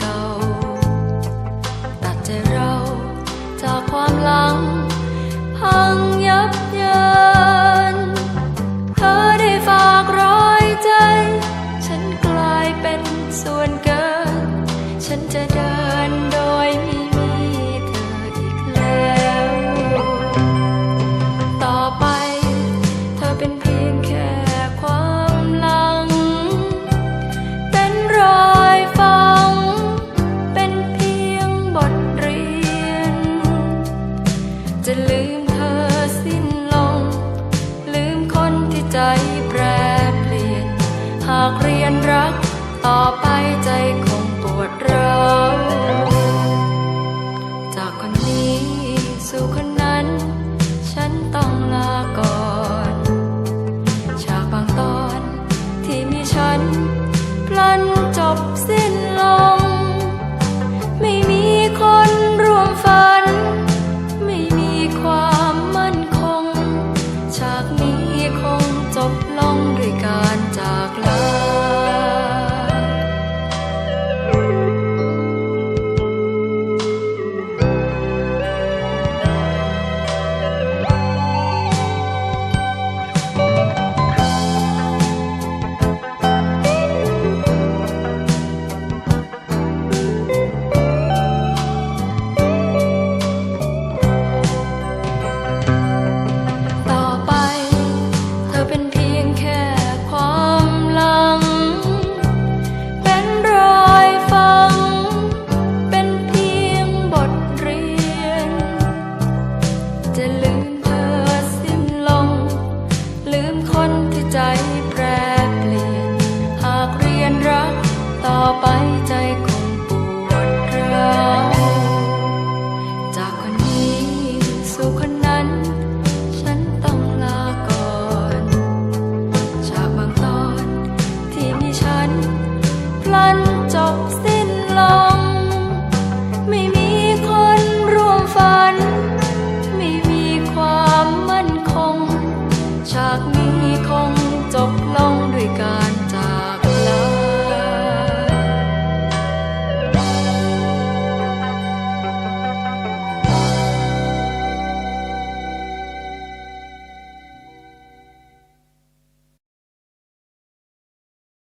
เก่า ตัดใจเราจากความหลัง พังยับเยินเธอได้ฝากรอยใจ ฉันกลายเป็นส่วนเกิน ฉันจะเดินโดยมี จะลืมเธอสิ้นลง ลืมคนที่ใจแปรเปลี่ยน หากเรียนรักต่อไปใจคงปวดร้าวจากคนนี้สู่คน